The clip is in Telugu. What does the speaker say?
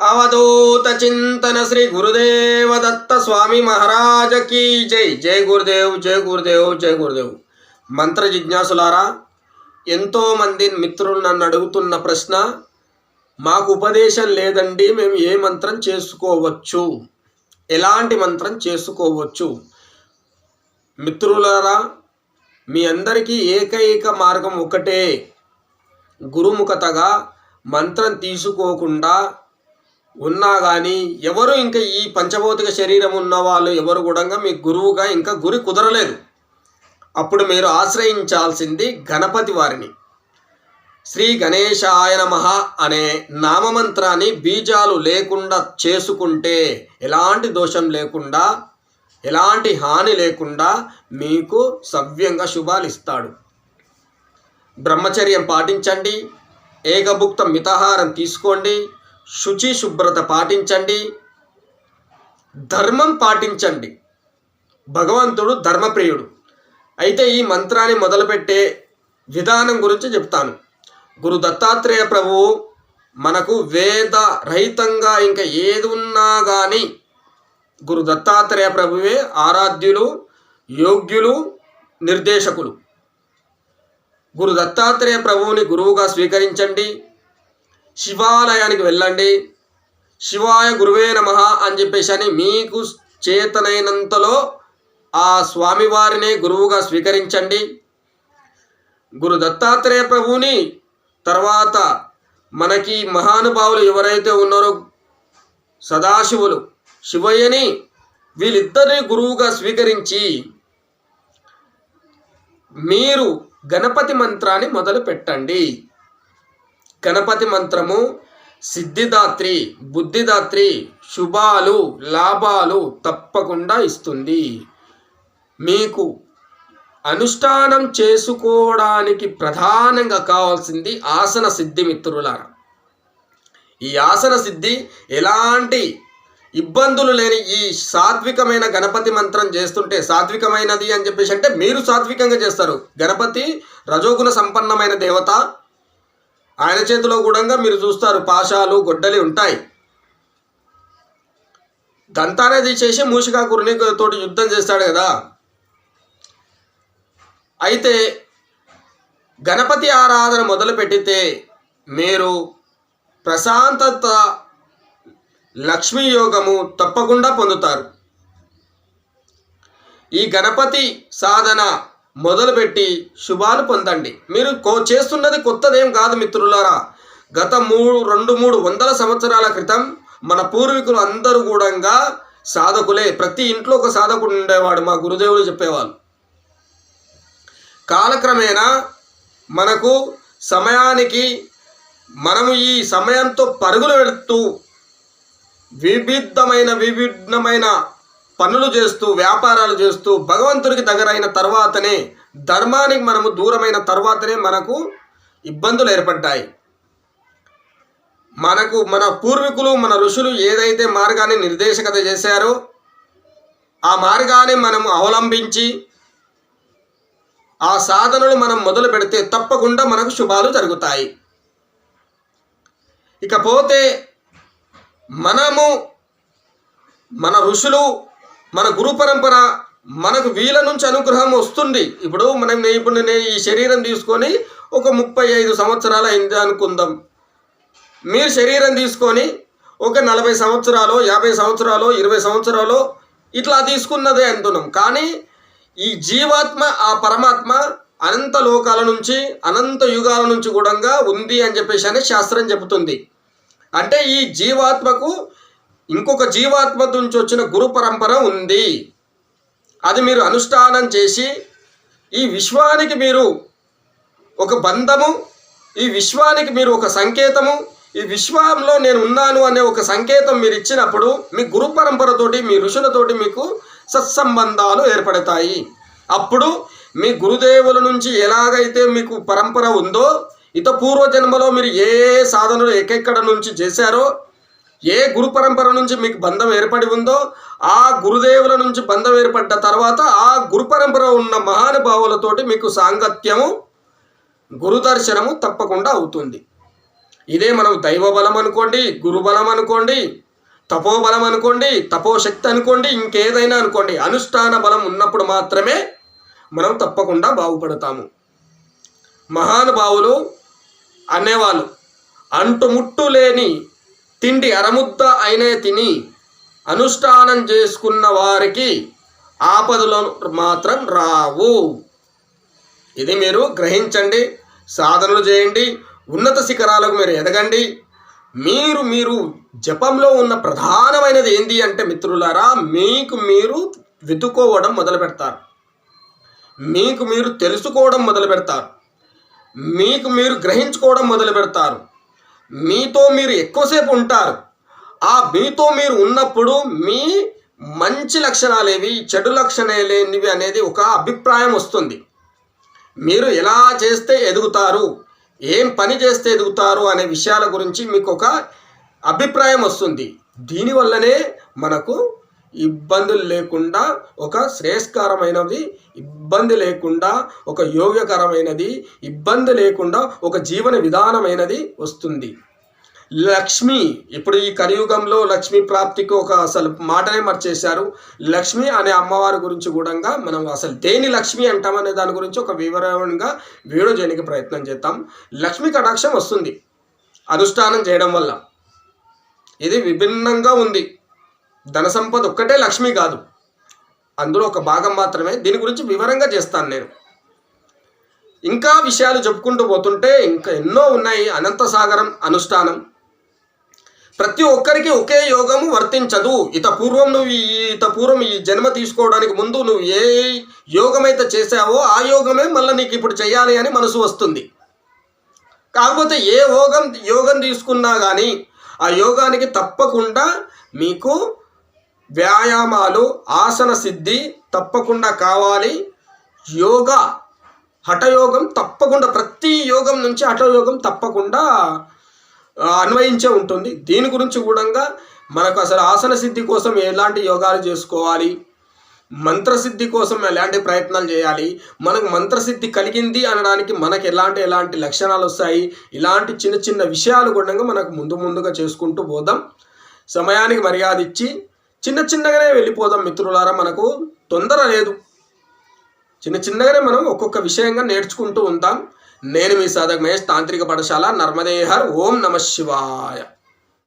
అవధూత చింతన శ్రీ గురుదేవ దత్త స్వామి మహారాజ కీ జై. జై గురుదేవ్ జై గురుదేవ్ జై గురుదేవ్. మంత్ర జిజ్ఞాసులారా ఎంతోమంది మిత్రులు నన్ను అడుగుతున్న ప్రశ్న మాకు ఉపదేశం లేదండి మేము ఏ మంత్రం చేసుకోవచ్చు? ఎలాంటి మంత్రం చేసుకోవచ్చు? మిత్రులారా మీ అందరికీ ఏకైక మార్గం ఒకటే. గురుముఖతగా మంత్రం తీసుకోకుండా ఉన్నా కానీ ఎవరు ఇంకా ఈ పంచభౌతిక శరీరం ఉన్న వాళ్ళు ఎవరు కూడా మీ గురువుగా ఇంకా గురి కుదరలేదు. అప్పుడు మీరు ఆశ్రయించాల్సింది గణపతి వారిని. శ్రీ గణేశాయ నమః అనే నామమంత్రాన్ని బీజాలు లేకుండా చేసుకుంటే ఎలాంటి దోషం లేకుండా ఎలాంటి హాని లేకుండా మీకు సవ్యంగా శుభాలు ఇస్తాడు. బ్రహ్మచర్యం పాటించండి. ఏకభుక్త మితాహారం తీసుకోండి. శుచి శుభ్రత పాటించండి. ధర్మం పాటించండి. భగవంతుడు ధర్మప్రియుడు. అయితే ఈ మంత్రాన్ని మొదలుపెట్టే విధానం గురించి చెప్తాను. గురు దత్తాత్రేయ ప్రభువు మనకు వేద రహితంగా ఇంకా ఏది ఉన్నా కానీ గురు దత్తాత్రేయ ప్రభువే ఆరాధ్యులు యోగ్యులు నిర్దేశకులు. గురు దత్తాత్రేయ ప్రభువుని గురువుగా స్వీకరించండి. శివాలయానికి వెళ్ళండి. శివాయ గురువే నమ అని చెప్పేసి అని మీకు చేతనైనంతలో ఆ స్వామివారినే గురువుగా స్వీకరించండి. గురు దత్తాత్రేయ ప్రభువుని తర్వాత మనకి మహానుభావులు ఎవరైతే ఉన్నారో సదాశివులు శివయ్యని వీళ్ళిద్దరిని గురువుగా స్వీకరించి మీరు గణపతి మంత్రాన్ని మొదలు పెట్టండి గణపతి మంత్రము సిద్ధిదాత్రి బుద్ధిదాత్రి శుభాలు లాభాలు తప్పకుండా ఇస్తుంది. మీకు అనుష్ఠానం చేసుకోవడానికి ప్రధానంగా కావాల్సింది ఆసన సిద్ధి మిత్రులారా. ఈ ఆసన సిద్ధి ఎలాంటి ఇబ్బందులు లేని ఈ సాత్వికమైన గణపతి మంత్రం చేస్తుంటే సాత్వికమైనది అని చెప్పేసి అంటే మీరు సాత్వికంగా చేస్తారు. గణపతి రజోగుణ సంపన్నమైన దేవత ఆయన చేతిలో కూడా మీరు చూస్తారు పాశాలు గొడ్డలి ఉంటాయి. దంతానే తీసేసి మూషికాకురుని తోటి యుద్ధం చేస్తాడు కదా. అయితే గణపతి ఆరాధన మొదలు పెట్టితే మీరు ప్రశాంతత లక్ష్మీ యోగము తప్పకుండా పొందుతారు. ఈ గణపతి సాధన మొదలుపెట్టి శుభాలు పొందండి. మీరు కో చేస్తున్నది కొత్తదేం కాదు మిత్రులారా. గత మూడు రెండు మూడు వందల సంవత్సరాల క్రితం మన పూర్వీకులు అందరూ కూడా సాధకులే. ప్రతి ఇంట్లో ఒక సాధకుడు ఉండేవాడు మా గురుదేవులు చెప్పేవాళ్ళు. కాలక్రమేణా మనకు సమయానికి మనము ఈ సమయంతో పరుగులు పెడుతూ వివిధమైన విభిన్నమైన పనులు చేస్తూ వ్యాపారాలు చేస్తూ భగవంతుడికి దగ్గరైన తర్వాతనే ధర్మానికి మనము దూరమైన తర్వాతనే మనకు ఇబ్బందులు ఏర్పడ్డాయి. మనకు మన పూర్వీకులు మన ఋషులు ఏదైతే మార్గాన్ని నిర్దేశకత చేశారో ఆ మార్గాన్ని మనము అవలంబించి ఆ సాధనలు మనం మొదలు పెడితే తప్పకుండా మనకు శుభాలు జరుగుతాయి. ఇకపోతే మనము మన ఋషులు మన గురు పరంపర మనకు వీళ్ళ నుంచి అనుగ్రహం వస్తుంది. ఇప్పుడు మనం ఇప్పుడు నేను ఈ శరీరం తీసుకొని ఒక ముప్పై ఐదు సంవత్సరాలు అయింది అనుకుందాం. మీరు శరీరం తీసుకొని ఒక నలభై సంవత్సరాలు యాభై సంవత్సరాలు ఇరవై సంవత్సరాలు ఇట్లా తీసుకున్నదే అంటున్నాం. కానీ ఈ జీవాత్మ ఆ పరమాత్మ అనంత లోకాల నుంచి అనంత యుగాల నుంచి కూడా ఉంది అని చెప్పేసి అని శాస్త్రం చెబుతుంది. అంటే ఈ జీవాత్మకు ఇంకొక జీవాత్మ నుంచి వచ్చిన గురు పరంపర ఉంది. అది మీరు అనుష్ఠానం చేసి ఈ విశ్వానికి మీరు ఒక బంధము ఈ విశ్వానికి మీరు ఒక సంకేతము ఈ విశ్వంలో నేను ఉన్నాను అనే ఒక సంకేతం మీరు ఇచ్చినప్పుడు మీ గురు పరంపరతోటి మీ ఋషులతోటి మీకు సత్సంబంధాలు ఏర్పడతాయి. అప్పుడు మీ గురుదేవుల నుంచి ఎలాగైతే మీకు పరంపర ఉందో ఇత పూర్వజన్మలో మీరు ఏ ఏ సాధనలు ఎక్కెక్కడ నుంచి చేశారో ఏ గురు పరంపర నుంచి మీకు బంధం ఏర్పడి ఉందో ఆ గురుదేవుల నుంచి బంధం ఏర్పడ్డ తర్వాత ఆ గురు పరంపర ఉన్న మహానుభావులతోటి మీకు సాంగత్యము గురుదర్శనము తప్పకుండా అవుతుంది. ఇదే మనం దైవ బలం అనుకోండి గురుబలం అనుకోండి తపోబలం అనుకోండి తపోశక్తి అనుకోండి ఇంకేదైనా అనుకోండి అనుష్ఠాన బలం ఉన్నప్పుడు మాత్రమే మనం తప్పకుండా బాగుపడతాము. మహానుభావులు అనేవాళ్ళు అంటుముట్టు లేని తిండి అరముద్ద అయినే తిని అనుష్ఠానం చేసుకున్న వారికి ఆపదలు మాత్రం రావు. ఇది మీరు గ్రహించండి సాధనలు చేయండి ఉన్నత శిఖరాలకు మీరు ఎదగండి. మీరు మీరు జపంలో ఉన్న ప్రధానమైనది ఏంటి అంటే మిత్రులారా మీకు మీరు వెతుకోవడం మొదలు పెడతారు. మీకు మీరు తెలుసుకోవడం మొదలు పెడతారు. మీకు మీరు గ్రహించుకోవడం మొదలు పెడతారు. మీతో మీరు ఎక్కువసేపు ఉంటారు. ఆ మీతో మీరు ఉన్నప్పుడు మీ మంచి లక్షణాలేవి చెడు లక్షణాలేనివి అనేది ఒక అభిప్రాయం వస్తుంది. మీరు ఎలా చేస్తే ఎదుగుతారు ఏం పని చేస్తే ఎదుగుతారు అనే విషయాల గురించి మీకు ఒక అభిప్రాయం వస్తుంది. దీనివల్లనే మనకు ఇబ్బందులు లేకుండా ఒక శ్రేయస్కరమైనది ఇబ్బంది లేకుండా ఒక యోగ్యకరమైనది ఇబ్బంది లేకుండా ఒక జీవన విధానమైనది వస్తుంది. లక్ష్మి ఇప్పుడు ఈ కలియుగంలో లక్ష్మీ ప్రాప్తికి ఒక అసలు మాటనే మర్చేశారు. లక్ష్మి అనే అమ్మవారి గురించి కూడా మనం అసలు దేని లక్ష్మి అంటామనే దాని గురించి ఒక వివరంగా వీడియో చేయడానికి ప్రయత్నం చేద్దాం. లక్ష్మి కటాక్షం వస్తుంది. అనుష్ఠానం చేయడం వల్ల. ఇది విభిన్నంగా ఉంది. ధన సంపద ఒక్కటే లక్ష్మి కాదు. అందులో ఒక భాగం మాత్రమే. దీని గురించి వివరంగా చేస్తాను నేను. ఇంకా విషయాలు చెప్పుకుంటూ పోతుంటే ఇంకా ఎన్నో ఉన్నాయి. అనంత సాగరం అనుష్ఠానం. ప్రతి ఒక్కరికి ఒకే యోగము వర్తించదు. ఇత పూర్వం నువ్వు ఈ ఇత పూర్వం ఈ జన్మ తీసుకోవడానికి ముందు నువ్వు ఏ యోగమైతే చేశావో చేసావో ఆ యోగమే మళ్ళీ నీకు ఇప్పుడు చేయాలి అని మనసు వస్తుంది. కాకపోతే ఏ యోగం యోగం తీసుకున్నా కానీ ఆ యోగానికి తప్పకుండా మీకు వ్యాయామాలు ఆసన సిద్ధి తప్పకుండా కావాలి. యోగా హఠయోగం తప్పకుండా ప్రతి యోగం నుంచి హఠయోగం తప్పకుండా అన్వయించే ఉంటుంది. దీని గురించి కూడా మనకు అసలు ఆసన సిద్ధి కోసం ఎలాంటి యోగాలు చేసుకోవాలి? మంత్రసిద్ధి కోసం ఎలాంటి ప్రయత్నాలు చేయాలి? మనకు మంత్రసిద్ధి కలిగింది అనడానికి మనకు ఎలాంటి ఎలాంటి లక్షణాలు వస్తాయి? ఇలాంటి చిన్న చిన్న విషయాలు కూడా మనకు ముందు ముందుగా చేసుకుంటూ పోదాం. సమయానికి మర్యాద ఇచ్చి చిన్న చిన్నగానే వెళ్ళిపోదాం మిత్రులారా మనకు తొందర లేదు. చిన్న చిన్నగానే మనం ఒక్కొక్క విషయంగా నేర్చుకుంటూ ఉంటాం. నేను మీ సాధక మహేష్ తాంత్రిక పాఠశాల నర్మదేహర్ ఓం నమ శివాయ.